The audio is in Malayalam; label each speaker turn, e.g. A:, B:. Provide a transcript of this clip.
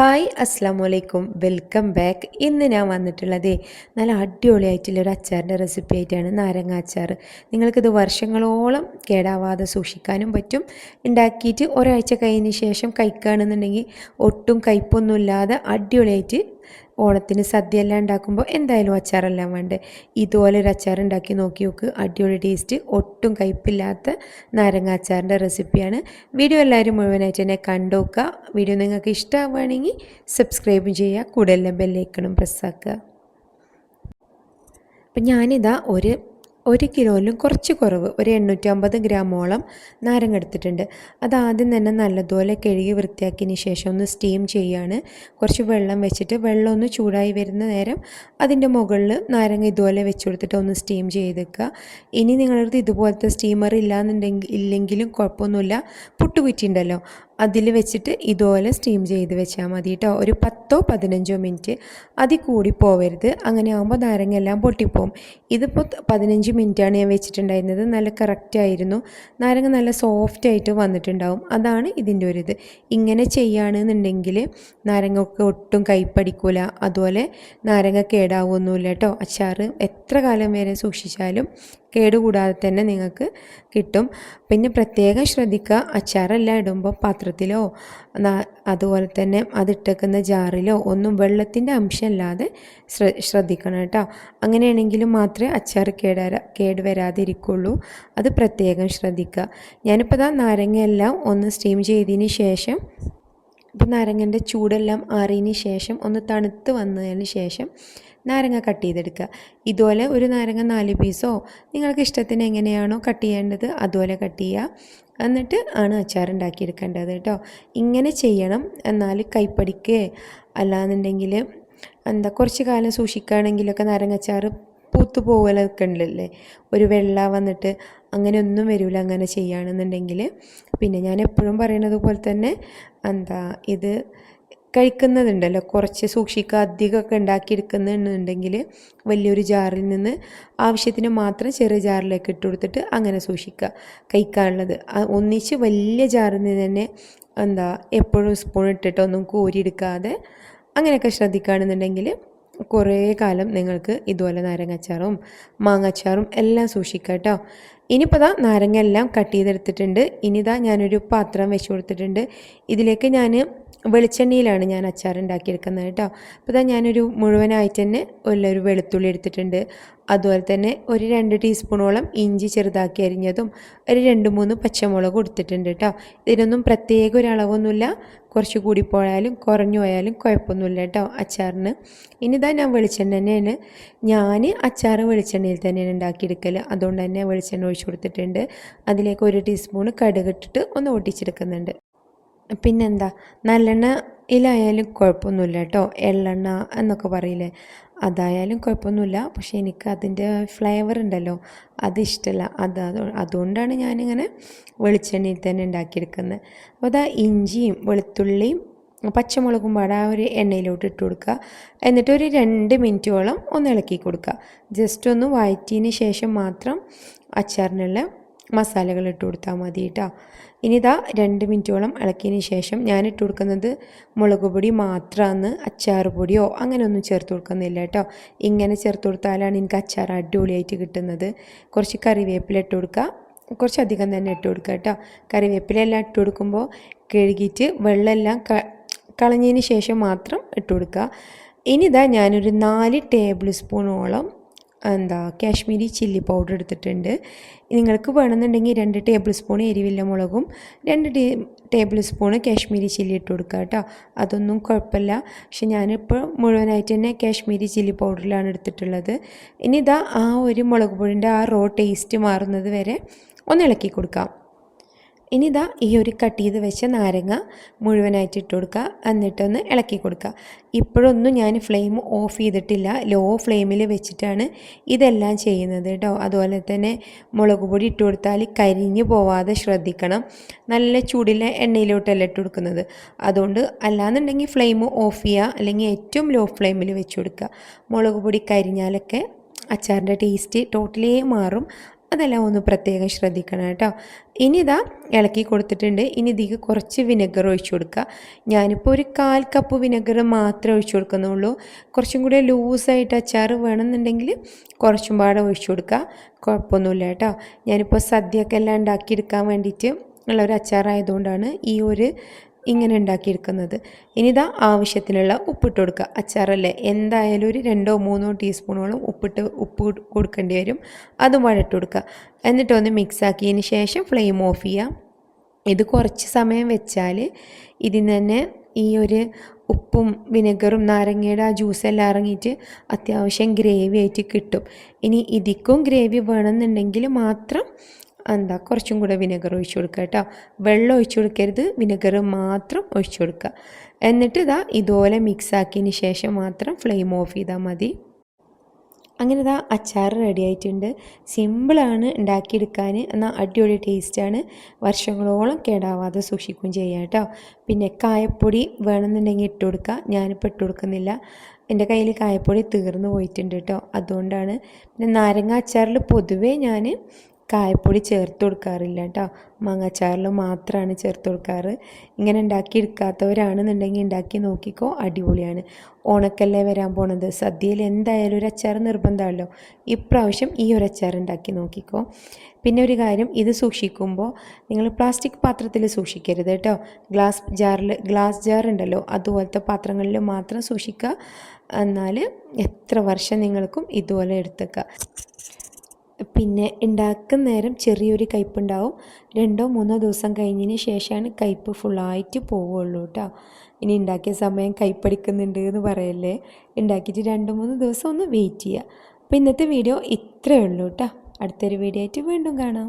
A: ഹായ് അസ്സാം വലൈക്കും വെൽക്കം ബാക്ക്. ഇന്ന് ഞാൻ വന്നിട്ടുള്ളത് നല്ല അടിപൊളിയായിട്ടുള്ള ഒരു അച്ചാറിന്റെ റെസിപ്പി ആയിട്ടാണ്. നാരങ്ങ അച്ചാർ നിങ്ങൾക്കിത് വർഷങ്ങളോളം കേടാവാതെ സൂക്ഷിക്കാനും പറ്റും. ഉണ്ടാക്കിയിട്ട് ഒരാഴ്ച കഴിഞ്ഞ ശേഷം കഴിക്കുകയാണെന്നുണ്ടെങ്കിൽ ഒട്ടും കയ്പൊന്നുമില്ലാതെ അടിപൊളിയായിട്ട് ഓണത്തിന് സദ്യ എല്ലാം ഉണ്ടാക്കുമ്പോൾ എന്തായാലും അച്ചാറെല്ലാം വേണ്ടേ? ഇതുപോലെ ഒരു അച്ചാർ ഉണ്ടാക്കി നോക്കി നോക്ക്. അടിപൊളി ടേസ്റ്റ് ഒട്ടും കയ്പില്ലാത്ത നാരങ്ങ അച്ചാറിന്റെ റെസിപ്പിയാണ് വീഡിയോ എല്ലാവരും മുഴുവനായിട്ട് തന്നെ കണ്ടുനോക്കുക വീഡിയോ നിങ്ങൾക്ക് ഇഷ്ടമാവുകയാണെങ്കിൽ സബ്സ്ക്രൈബ് ചെയ്യുക. കൂടെ എല്ലാം ബെല്ലേക്കണം പ്രസ്സാക്കുക അപ്പം ഞാനിതാ ഒരു ഒരു കിലോയിലും കുറച്ച് കുറവ്. ഒരു എണ്ണൂറ്റമ്പത് ഗ്രാമോളം നാരങ്ങ എടുത്തിട്ടുണ്ട്. അത് ആദ്യം തന്നെ നല്ലതുപോലെ കഴുകി വൃത്തിയാക്കിയതിന് ശേഷം ഒന്ന് സ്റ്റീം ചെയ്യുകയാണ് കുറച്ച് വെള്ളം വെച്ചിട്ട് വെള്ളം ഒന്ന് ചൂടായി വരുന്ന നേരം അതിന്റെ മുകളിൽ നാരങ്ങ ഇതുപോലെ വെച്ച് കൊടുത്തിട്ട് ഒന്ന് സ്റ്റീം ചെയ്തേക്കുക. ഇനി നിങ്ങളടുത്ത് ഇതുപോലത്തെ സ്റ്റീമർ ഇല്ലാന്നുണ്ടെങ്കിൽ ഇല്ലെങ്കിലും കുഴപ്പമൊന്നുമില്ല. പുട്ടുകുറ്റി ഉണ്ടല്ലോ. അതിൽ വെച്ചിട്ട് ഇതുപോലെ സ്റ്റീം ചെയ്ത് വെച്ചാൽ മതി കേട്ടോ ഒരു പത്തോ പതിനഞ്ചോ മിനിറ്റ് അതിൽ കൂടി പോവരുത്. അങ്ങനെ ആകുമ്പോൾ നാരങ്ങ എല്ലാം പൊട്ടിപ്പോവും ഇതിപ്പോൾ പതിനഞ്ച് മിനിറ്റാണ് ഞാൻ വെച്ചിട്ടുണ്ടായിരുന്നത്. നല്ല കറക്റ്റായിരുന്നു നാരങ്ങ നല്ല സോഫ്റ്റ് ആയിട്ട് വന്നിട്ടുണ്ടാവും. അതാണ് ഇതിന്റെ ഒരു ഇത്. ഇങ്ങനെ ചെയ്യുകയാണെന്നുണ്ടെങ്കിൽ നാരങ്ങ ഒട്ടും കൈപ്പടിക്കൂല. അതുപോലെ നാരങ്ങ കേടാവുമൊന്നുമില്ല കേട്ടോ അച്ചാറ് എത്ര കാലം വരെ സൂക്ഷിച്ചാലും കേടുകൂടാതെ തന്നെ നിങ്ങൾക്ക് കിട്ടും. പിന്നെ പ്രത്യേകം ശ്രദ്ധിക്കുക അച്ചാറെല്ലാം ഇടുമ്പോൾ പാത്രത്തിലോ അതുപോലെ തന്നെ അതിട്ടേക്കുന്ന ജാറിലോ ഒന്നും വെള്ളത്തിന്റെ അംശമില്ലാതെ ശ്രദ്ധിക്കണം കേട്ടോ. അങ്ങനെയാണെങ്കിലും മാത്രമേ അച്ചാർ കേടാ കേട് വരാതിരിക്കുള്ളൂ അത് പ്രത്യേകം ശ്രദ്ധിക്കുക. ഞാനിപ്പോൾ ഇതാ നാരങ്ങയെല്ലാം ഒന്ന് സ്റ്റീം ചെയ്തതിന് ശേഷം ഇപ്പം നാരങ്ങന്റെ ചൂടെല്ലാം ആറിയതിന് ശേഷം ഒന്ന് തണുത്ത് വന്നതിന് ശേഷം നാരങ്ങ കട്ട് ചെയ്തെടുക്കുക. ഇതുപോലെ ഒരു നാരങ്ങ നാല് പീസോ നിങ്ങൾക്ക് ഇഷ്ടത്തിന് എങ്ങനെയാണോ കട്ട് ചെയ്യേണ്ടത് അതുപോലെ കട്ട് ചെയ്യുക. എന്നിട്ട് ആണ് അച്ചാർ ഉണ്ടാക്കിയെടുക്കേണ്ടത് കേട്ടോ. ഇങ്ങനെ ചെയ്യണം. എന്നാൽ കൈപ്പടിക്ക്. അല്ലാന്നുണ്ടെങ്കിൽ എന്താ കുറച്ച് കാലം സൂക്ഷിക്കുകയാണെങ്കിലൊക്കെ നാരങ്ങച്ചാർ പൂത്തു പോകലൊക്കെ ഉണ്ടല്ലേ ഒരു വെള്ള വന്നിട്ട് അങ്ങനെ ഒന്നും വരില്ല അങ്ങനെ ചെയ്യുകയാണെന്നുണ്ടെങ്കിൽ പിന്നെ ഞാൻ എപ്പോഴും പറയണത് പോലെ തന്നെ എന്താ ഇത് കഴിക്കുന്നതുണ്ടല്ലോ. കുറച്ച് സൂക്ഷിക്കുക അധികമൊക്കെ ഉണ്ടാക്കിയെടുക്കുന്നുണ്ടെങ്കിൽ വലിയൊരു ജാറിൽ നിന്ന് ആവശ്യത്തിന് മാത്രം ചെറിയ ജാറിലേക്ക് ഇട്ട് കൊടുത്തിട്ട് അങ്ങനെ സൂക്ഷിക്കുക. കഴിക്കാനുള്ളത്. ഒന്നിച്ച് വലിയ ജാറിൽ നിന്ന് തന്നെ എന്താ എപ്പോഴും സ്പൂൺ ഇട്ടിട്ടൊന്നും കോരിയെടുക്കാതെ അങ്ങനെയൊക്കെ ശ്രദ്ധിക്കുകയാണെന്നുണ്ടെങ്കിൽ കുറേ കാലം നിങ്ങൾക്ക് ഇതുപോലെ നാരങ്ങച്ചാറും മാങ്ങച്ചാറും എല്ലാം സൂക്ഷിക്കാം കേട്ടോ. ഇനിയിപ്പോൾ ഇതാ നാരങ്ങ എല്ലാം കട്ട് ചെയ്തെടുത്തിട്ടുണ്ട്. ഇനിതാ ഞാനൊരു പാത്രം വെച്ച് കൊടുത്തിട്ടുണ്ട്. ഇതിലേക്ക് ഞാൻ വെളിച്ചെണ്ണയിലാണ് ഞാൻ അച്ചാർ ഉണ്ടാക്കിയെടുക്കുന്നത് കേട്ടോ. അപ്പോൾ ഇതാ ഞാനൊരു മുഴുവനായിട്ട് തന്നെ ഒരു വെളുത്തുള്ളി എടുത്തിട്ടുണ്ട്. അതുപോലെ തന്നെ ഒരു രണ്ട് ടീസ്പൂണോളം ഇഞ്ചി ചെറുതാക്കി അരിഞ്ഞതും ഒരു രണ്ട് മൂന്ന് പച്ചമുളക് കൊടുത്തിട്ടുണ്ട് കേട്ടോ. ഇതിനൊന്നും പ്രത്യേക ഒരു അളവൊന്നുമില്ല. കുറച്ച് കൂടി പോയാലും കുറഞ്ഞു പോയാലും കുഴപ്പമൊന്നുമില്ല കേട്ടോ അച്ചാറിന്. ഇനി ഇതാ ഞാൻ വെളിച്ചെണ്ണ തന്നെയാണ്. ഞാൻ അച്ചാർ വെളിച്ചെണ്ണയിൽ തന്നെയാണ് ഉണ്ടാക്കിയെടുക്കൽ അതുകൊണ്ട് തന്നെ വെളിച്ചെണ്ണ കൊടുത്തിട്ടുണ്ട്. അതിലേക്ക് ഒരു ടീസ്പൂൺ കടുകിട്ടിട്ട് ഒന്ന് ഒട്ടിച്ചെടുക്കുന്നുണ്ട് പിന്നെന്താ? നല്ലെണ്ണ ഇതിലായാലും കുഴപ്പമൊന്നുമില്ല കേട്ടോ. എള്ളെണ്ണ എന്നൊക്കെ പറയില്ലേ? അതായാലും കുഴപ്പമൊന്നുമില്ല. പക്ഷേ എനിക്ക് അതിന്റെ ഫ്ലേവർ ഉണ്ടല്ലോ അത് ഇഷ്ടമല്ല അത് അതുകൊണ്ടാണ് ഞാനിങ്ങനെ വെളിച്ചെണ്ണയിൽ തന്നെ ഉണ്ടാക്കിയെടുക്കുന്നത്. അപ്പോൾ അതാ ഇഞ്ചിയും വെളുത്തുള്ളിയും പച്ചമുളകും ആ ഒരു എണ്ണയിലോട്ട് ഇട്ട് കൊടുക്കുക. എന്നിട്ട് ഒരു രണ്ട് മിനിറ്റോളം ഒന്ന് ഇളക്കി കൊടുക്കുക. ജസ്റ്റ് ഒന്ന് വഴറ്റിയതിന് ശേഷം മാത്രം അച്ചാറിനുള്ള മസാലകൾ ഇട്ട് കൊടുത്താൽ മതി കേട്ടോ. ഇനി ഇതാ രണ്ട് മിനിറ്റോളം ഇളക്കിയതിന് ശേഷം ഞാൻ ഇട്ട് കൊടുക്കുന്നത് മുളക് പൊടി മാത്രമാണ് അച്ചാർ പൊടിയോ അങ്ങനെയൊന്നും ചേർത്ത് കൊടുക്കുന്നില്ല കേട്ടോ. ഇങ്ങനെ ചേർത്ത് കൊടുത്താലാണ് എനിക്ക് അച്ചാർ അടിപൊളിയായിട്ട് കിട്ടുന്നത്. കുറച്ച് കറിവേപ്പില ഇട്ട് കൊടുക്കുക. കുറച്ചധികം തന്നെ ഇട്ട് കൊടുക്കുക കേട്ടോ. കറിവേപ്പിലെല്ലാം ഇട്ട് കൊടുക്കുമ്പോൾ കഴുകിയിട്ട് വെള്ളമെല്ലാം കളഞ്ഞതിന് ശേഷം മാത്രം ഇട്ട് കൊടുക്കുക. ഇനി ഇതാ ഞാനൊരു നാല് ടേബിൾ സ്പൂണോളം എന്താ കാശ്മീരി ചില്ലി പൗഡർ എടുത്തിട്ടുണ്ട്. നിങ്ങൾക്ക് വേണമെന്നുണ്ടെങ്കിൽ രണ്ട് ടേബിൾ സ്പൂൺ എരിവില്ല മുളകും രണ്ട് ടേബിൾ സ്പൂൺ കാശ്മീരി ചില്ലി ഇട്ട് കൊടുക്കുക കേട്ടോ. അതൊന്നും കുഴപ്പമില്ല. പക്ഷെ ഞാനിപ്പോൾ മുഴുവനായിട്ട് തന്നെ കാശ്മീരി ചില്ലി പൗഡറിലാണ് എടുത്തിട്ടുള്ളത്. ഇനി ഇതാ ആ ഒരു മുളക് പൊടിന്റെ ആ റോ ടേസ്റ്റ് മാറുന്നത് വരെ ഒന്ന് ഇളക്കി കൊടുക്കാം. ഇനി ഇതാ ഈ ഒരു കട്ട് ചെയ്ത് വെച്ച നാരങ്ങ മുഴുവനായിട്ട് ഇട്ട് കൊടുക്കുക എന്നിട്ടൊന്ന് ഇളക്കി കൊടുക്കുക ഇപ്പോഴൊന്നും ഞാൻ ഫ്ലെയിം ഓഫ് ചെയ്തിട്ടില്ല. ലോ ഫ്ലെയിമിൽ വെച്ചിട്ടാണ് ഇതെല്ലാം ചെയ്യുന്നത് കേട്ടോ അതുപോലെ തന്നെ മുളക് പൊടി ഇട്ട് കൊടുത്താൽ കരിഞ്ഞു പോവാതെ ശ്രദ്ധിക്കണം. നല്ല ചൂടിലെ എണ്ണയിലോട്ടല്ല ഇട്ട് കൊടുക്കുന്നത്. അതുകൊണ്ട് അല്ലാന്നുണ്ടെങ്കിൽ ഫ്ലെയിം ഓഫ് ചെയ്യുക അല്ലെങ്കിൽ ഏറ്റവും ലോ ഫ്ലെയിമിൽ വെച്ച് കൊടുക്കുക മുളക് പൊടി കരിഞ്ഞാലൊക്കെ അച്ചാറിന്റെ ടേസ്റ്റ് ടോട്ടലി മാറും. അതെല്ലാം ഒന്ന് പ്രത്യേകം ശ്രദ്ധിക്കണം കേട്ടോ ഇനി ഇതാ ഇളക്കി കൊടുത്തിട്ടുണ്ട്. ഇനി ഇതിക്ക് കുറച്ച് വിനെഗർ ഒഴിച്ചു കൊടുക്കുക. ഞാനിപ്പോൾ ഒരു കാൽ കപ്പ് വിനെഗർ മാത്രമേ ഒഴിച്ചു കൊടുക്കുന്നുള്ളൂ. കുറച്ചും കൂടി ലൂസായിട്ട് അച്ചാർ വേണമെന്നുണ്ടെങ്കിൽ കുറച്ചും പാടെ ഒഴിച്ചു കൊടുക്കുക. കുഴപ്പമൊന്നുമില്ല കേട്ടോ. ഞാനിപ്പോൾ സദ്യയൊക്കെ എല്ലാം ഉണ്ടാക്കിയെടുക്കാൻ വേണ്ടിയിട്ട് ഉള്ള ഒരു അച്ചാറായതുകൊണ്ടാണ് ഈ ഒരു ഇങ്ങനെ ഉണ്ടാക്കിയെടുക്കുന്നത്. ഇനിതാ ആവശ്യത്തിനുള്ള ഉപ്പിട്ട് കൊടുക്കുക. അച്ചാറല്ലേ? എന്തായാലും ഒരു രണ്ടോ മൂന്നോ ടീസ്പൂണോളം ഉപ്പിട്ട് ഉപ്പ് കൊടുക്കേണ്ടി വരും. അതും വഴട്ട് കൊടുക്കുക. എന്നിട്ടൊന്ന് മിക്സ് ആക്കിയതിന് ശേഷം ഫ്ലെയിം ഓഫ് ചെയ്യാം ഇത് കുറച്ച് സമയം വെച്ചാൽ ഇതിന് തന്നെ ഈ ഒരു ഉപ്പും വിനെഗറും നാരങ്ങയുടെ ആ ജ്യൂസെല്ലാം ഇറങ്ങിയിട്ട് അത്യാവശ്യം ഗ്രേവി ആയിട്ട് കിട്ടും. ഇനി ഇതിക്കും ഗ്രേവി വേണമെന്നുണ്ടെങ്കിൽ മാത്രം എന്താ കുറച്ചും കൂടെ വിനെഗർ ഒഴിച്ചു കൊടുക്കുക കേട്ടോ. വെള്ളം ഒഴിച്ചു കൊടുക്കരുത് വിനെഗർ മാത്രം ഒഴിച്ചു കൊടുക്കുക. എന്നിട്ട് ഇതാ ഇതുപോലെ മിക്സ് ആക്കിയതിന് ശേഷം മാത്രം ഫ്ലെയിം ഓഫ് ചെയ്താൽ മതി. അങ്ങനെ ഇതാ അച്ചാർ റെഡി ആയിട്ടുണ്ട്. സിമ്പിളാണ് ഉണ്ടാക്കിയെടുക്കാൻ. എന്നാൽ അടിപൊളി ടേസ്റ്റാണ് വർഷങ്ങളോളം കേടാവാതെ സൂക്ഷിക്കുകയും ചെയ്യാം കേട്ടോ. പിന്നെ കായപ്പൊടി വേണമെന്നുണ്ടെങ്കിൽ ഇട്ട് കൊടുക്കുക. ഞാനിപ്പോൾ ഇട്ട് കൊടുക്കുന്നില്ല. എന്റെ കയ്യിൽ കായപ്പൊടി തീർന്നു പോയിട്ടുണ്ട് കേട്ടോ. അതുകൊണ്ടാണ്. പിന്നെ നാരങ്ങ അച്ചാറിൽ പൊതുവേ ഞാൻ കായപ്പൊടി ചേർത്ത് കൊടുക്കാറില്ല കേട്ടോ. മാങ്ങാച്ചാറിൽ മാത്രമാണ് ചേർത്ത് കൊടുക്കാറ്. ഇങ്ങനെ ഉണ്ടാക്കി എടുക്കാത്തവരാണെന്നുണ്ടെങ്കിൽ ഉണ്ടാക്കി നോക്കിക്കോ. അടിപൊളിയാണ്. ഓണക്കല്ലേ വരാൻ പോണത്? സദ്യയിൽ എന്തായാലും ഒരു അച്ചാർ നിർബന്ധമല്ലോ ഇപ്രാവശ്യം ഈ ഒരു അച്ചാർ ഉണ്ടാക്കി നോക്കിക്കോ. പിന്നെ ഒരു കാര്യം ഇത് സൂക്ഷിക്കുമ്പോൾ നിങ്ങൾ പ്ലാസ്റ്റിക് പാത്രത്തിൽ സൂക്ഷിക്കരുത് കേട്ടോ. ഗ്ലാസ് ജാറിൽ ഗ്ലാസ് ജാർ ഉണ്ടല്ലോ അതുപോലത്തെ പാത്രങ്ങളിൽ മാത്രം സൂക്ഷിക്കുക എന്നാൽ എത്ര വർഷം നിങ്ങൾക്കും ഇതുപോലെ എടുത്തേക്കുക പിന്നെ ഉണ്ടാക്കുന്ന നേരം ചെറിയൊരു കയ്പ്പുണ്ടാവും രണ്ടോ മൂന്നോ ദിവസം കഴിഞ്ഞതിന് ശേഷമാണ് കയ്പ് ഫുള്ളായിട്ട് പോവുള്ളൂ കേട്ടോ ഇനി ഉണ്ടാക്കിയ സമയം കയ്പടിക്കുന്നുണ്ട് എന്ന് പറയല്ലേ? ഉണ്ടാക്കിയിട്ട് രണ്ടോ മൂന്ന് ദിവസം ഒന്ന് വെയിറ്റ് ചെയ്യുക അപ്പോൾ ഇന്നത്തെ വീഡിയോ ഇത്രയേ ഉള്ളൂ കേട്ടോ അടുത്തൊരു വീഡിയോ ആയിട്ട് വീണ്ടും കാണാം.